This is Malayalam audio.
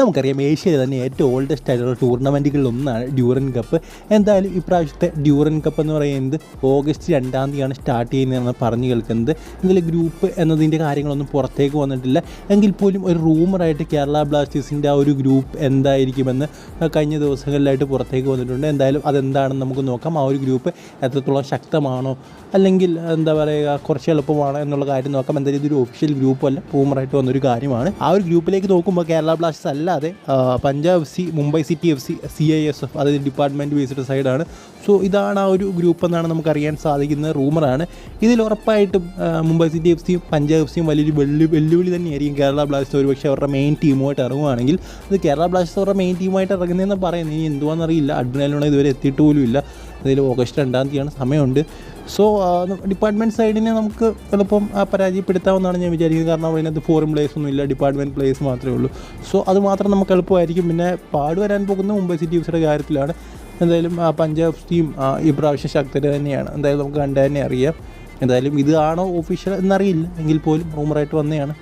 നമുക്കറിയാം ഏഷ്യയിലെ തന്നെ ഏറ്റവും ഓൾഡസ്റ്റ് ആയിട്ടുള്ള ടൂർണമെന്റുകളിൽ ഒന്നാണ് ഡ്യൂറൻ കപ്പ് എന്തായാലും ഇപ്രാവശ്യത്തെ ഡ്യൂറൻ കപ്പ് എന്ന് പറയുന്നത് ഓഗസ്റ്റ് രണ്ടാം തീയതിയാണ് സ്റ്റാർട്ട് ചെയ്യുന്നതെന്ന് പറഞ്ഞു കേൾക്കുന്നത്. ഇതിൽ ഗ്രൂപ്പ് എന്നതിന്റെ കാര്യങ്ങളൊന്നും പുറത്തേക്ക് വന്നിട്ടില്ല. എങ്കിൽ പോലും ഒരു റൂമറായിട്ട് കേരള ബ്ലാസ്റ്റേഴ്സിന്റെ ആ ഒരു ഗ്രൂപ്പ് എന്തായിരിക്കുമെന്ന് കഴിഞ്ഞ ദിവസങ്ങളിലായിട്ട് പുറത്തേക്ക് വന്നിട്ടുണ്ട്. എന്തായാലും അതെന്താണെന്ന് നമുക്ക് നോക്കാം. ആ ഒരു ഗ്രൂപ്പ് എത്രത്തോളം ശക്തമാണോ അല്ലെങ്കിൽ എന്താ പറയുക കുറച്ച് എളുപ്പമാണോ എന്നുള്ള കാര്യം നോക്കാം. എന്തായാലും ഇതൊരു ഒഫീഷ്യൽ ഗ്രൂപ്പ് അല്ല. റൂമറായിട്ട് വന്നൊരു കാര്യമാണ്. ആ ഒരു ഗ്രൂപ്പിലേക്ക് നോക്കുമ്പോൾ കേരള ബ്ലാസ്റ്റേഴ്സ് അല്ലാതെ Punjab C Mumbai City F C C I S F അതായത് ഡിപ്പാർട്ട്മെന്റ് ബേസ്ഡ് സൈഡാണ് സോ ഇതാണ് ആ ഒരു ഗ്രൂപ്പ് എന്നാണ് നമുക്ക് അറിയാൻ സാധിക്കുന്ന റൂമറാണ് ഇതിൽ ഉറപ്പായിട്ടും മുംബൈ സിറ്റി എഫ് സിയും പഞ്ചാബ് എഫ് സിയും വലിയൊരു വെല്ലു വെല്ലുവിളി തന്നെയായിരിക്കും കേരള ബ്ലാസ്റ്റേഴ്സ്. ഒരുപക്ഷെ അവരുടെ മെയിൻ ടീമുമായിട്ട് ഇറങ്ങുകയാണെങ്കിൽ അത് കേരള ബ്ലാസ്റ്റേഴ്സ് അവരുടെ മെയിൻ ടീമായിട്ട് ഇറങ്ങുന്നതെന്ന് പറയുന്നത് ഇനി എന്തുവാണെന്നറിയില്ല അഡ്രിനാലുള്ള ഇതുവരെ എത്തിയിട്ട് പോലും ഇല്ല അതിൽ ഓഗസ്റ്റ് രണ്ടാം തീയതിയാണ് സമയമുണ്ട്. സോ ഡിപ്പാർട്ട്മെന്റ് സൈഡിനെ നമുക്ക് ചിലപ്പം പരാജയപ്പെടുത്താമെന്നാണ് ഞാൻ വിചാരിക്കുന്നത്. കാരണം അതിനകത്ത് ഫോറിൻ പ്ലേസ് ഒന്നും ഇല്ല. ഡിപ്പാർട്ട്മെന്റ് പ്ലേസ് മാത്രമേ ഉള്ളൂ. സോ അത് മാത്രം നമുക്ക് എളുപ്പമായിരിക്കും. പിന്നെ പാട് വരാൻ പോകുന്ന മുംബൈ സിറ്റി യൂസിയുടെ കാര്യത്തിലാണ്. എന്തായാലും ആ, പഞ്ചാബ് ടീം ആ, ഈ പ്രാവശ്യം ശക്തർ തന്നെയാണ്. എന്തായാലും നമുക്ക് കണ്ടു തന്നെ അറിയാം. എന്തായാലും ഇതാണോ ഒഫീഷ്യൽ എന്നറിയില്ല. എങ്കിൽ പോലും റൂമറായിട്ട് വന്നതാണ്.